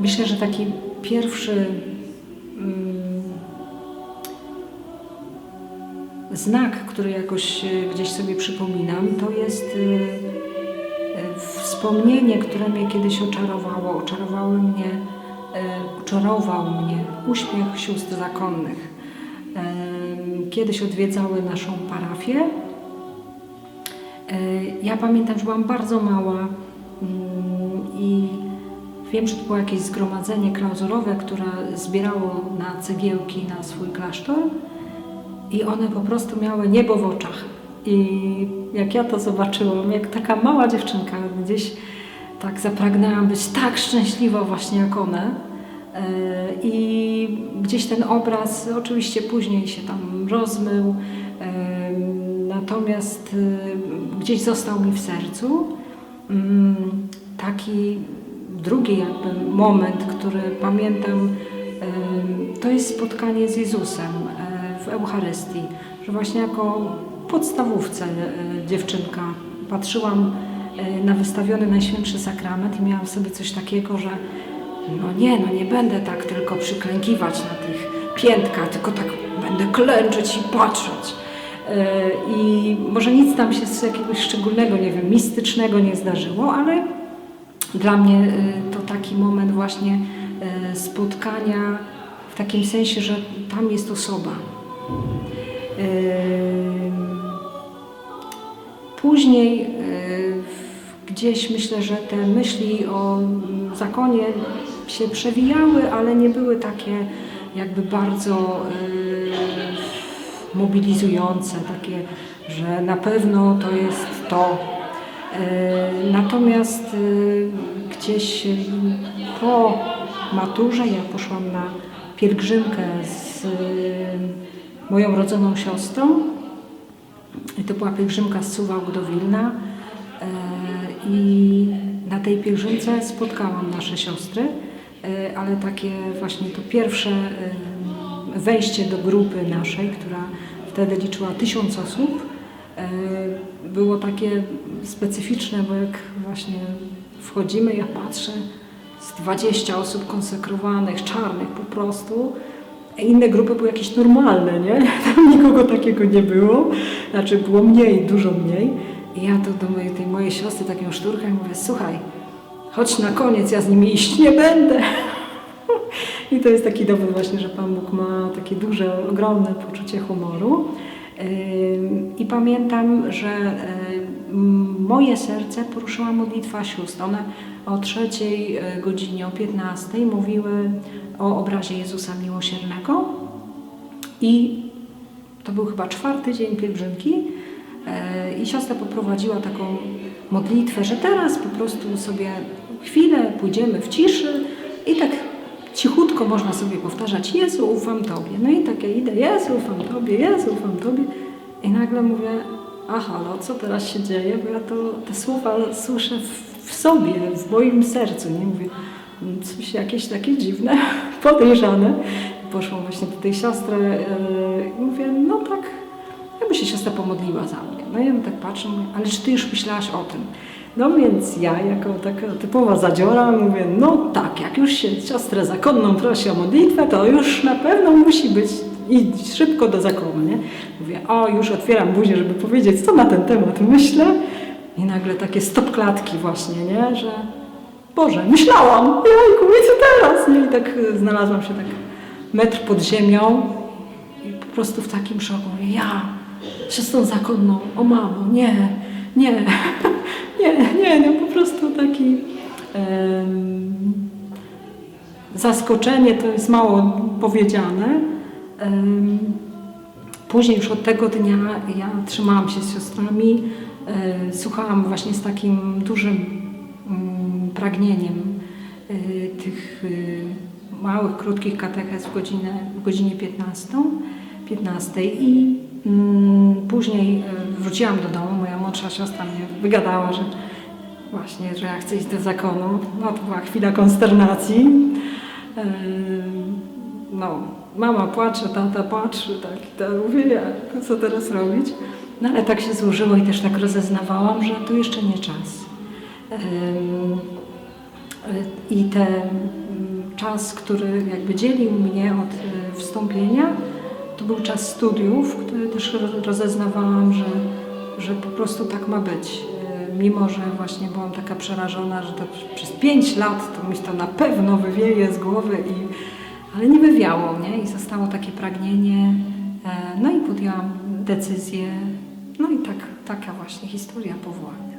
myślę, że taki pierwszy mm, znak, który jakoś e, gdzieś sobie przypominam, to jest e, e, wspomnienie, które mnie kiedyś oczarowało. Oczarowały mnie, oczarował mnie uśmiech sióstr zakonnych. Kiedyś odwiedzały naszą parafię. Ja pamiętam, że byłam bardzo mała mm, i wiem, że to było jakieś zgromadzenie klauzurowe, które zbierało na cegiełki na swój klasztor i one po prostu miały niebo w oczach. I jak ja to zobaczyłam, jak taka mała dziewczynka gdzieś tak zapragnęłam być tak szczęśliwa właśnie jak one. E, I gdzieś ten obraz oczywiście później się tam rozmył, e, natomiast e, gdzieś został mi w sercu. Mm, Taki drugi jakby moment, który pamiętam, to jest spotkanie z Jezusem e, w Eucharystii, że właśnie jako podstawówce e, dziewczynka patrzyłam e, na wystawiony Najświętszy Sakrament i miałam sobie coś takiego, że no nie, no nie będę tak tylko przyklękiwać na tych piętkach, tylko tak będę klęczeć i patrzeć. I może nic tam się z jakiegoś szczególnego, nie wiem, mistycznego nie zdarzyło, ale dla mnie y, to taki moment właśnie y, spotkania w takim sensie, że tam jest osoba. Y, Później gdzieś myślę, że te myśli o mm, zakonie się przewijały, ale nie były takie jakby bardzo mobilizujące, takie, że na pewno to jest to. Y, Natomiast y, gdzieś y, po maturze ja poszłam na pielgrzymkę z moją rodzoną siostrą. To była pielgrzymka z Suwałk do Wilna. E, I na tej pielgrzymce spotkałam nasze siostry, e, ale takie właśnie to pierwsze e, wejście do grupy naszej, która wtedy liczyła tysiąc osób, e, było takie specyficzne, bo jak właśnie wchodzimy, ja patrzę, z 20 osób konsekrowanych, czarnych po prostu, inne grupy były jakieś normalne, nie? Tam nikogo takiego nie było. Znaczy było mniej, dużo mniej. I ja to do mojej, tej mojej siostry taką szturkę mówię, słuchaj, chodź na koniec, ja z nimi iść nie będę. I to jest taki dowód właśnie, że Pan Bóg ma takie duże, ogromne poczucie humoru. I pamiętam, że moje serce poruszyła modlitwa sióstr. One o trzeciej y, godzinie, o 15 mówiły o obrazie Jezusa Miłosiernego. I to był chyba czwarty dzień pielgrzymki. e, I siostra poprowadziła taką modlitwę, że teraz po prostu sobie chwilę pójdziemy w ciszy i tak cichutko można sobie powtarzać Jezu, ufam Tobie. No i tak ja idę, Jezu, ufam Tobie, Jezu, ufam Tobie. I nagle mówię, aha, no co teraz się dzieje? Bo ja to, te słowa słyszę w, w sobie, w moim sercu. Nie mówię, "Mm, coś jakieś takie dziwne, podejrzane. Poszłam właśnie do tej siostry yy, i mówię, no tak, jakby się siostra pomodliła za mnie. No i ja tak patrzę, mówię, ale czy ty już myślałaś o tym? No więc ja, jako taka typowa zadziora, mówię, no tak, jak już się siostrę zakonną prosi o modlitwę, to już na pewno musi być i szybko do zakonu, nie? Mówię, o, już otwieram buzię, żeby powiedzieć, co na ten temat myślę. I nagle takie stop klatki właśnie, nie? Że Boże, myślałam, jajku, i co teraz? Nie? I tak y, znalazłam się tak metr pod ziemią i po prostu w takim szoku ja, siostrą zakonną, o mamo, nie, nie, nie, nie, no po prostu taki em, zaskoczenie, to jest mało powiedziane. Em, Później już od tego dnia ja trzymałam się z siostrami, e, słuchałam właśnie z takim dużym mm, pragnieniem e, tych e, małych, krótkich katechez w, godzinę, w godzinie 15, 15 i mm, później wróciłam do domu, młodsza siostra mnie wygadała, że właśnie, że ja chcę iść do zakonu. No to była chwila konsternacji. No, mama płacze, tata patrzy, tak, i tak mówię, jak, co teraz robić? No ale tak się złożyło i też tak rozeznawałam, że to jeszcze nie czas. I te mm, czas, który jakby dzielił mnie od e, wstąpienia, to był czas studiów, który też ro- rozeznawałam, że, że po prostu tak ma być. E, Mimo, że właśnie byłam taka przerażona, że to przez pięć lat to mi to na pewno wywieje z głowy, i, ale nie wywiało, nie? I zostało takie pragnienie. e, No i podjęłam decyzję. No i tak, taka właśnie historia powołania.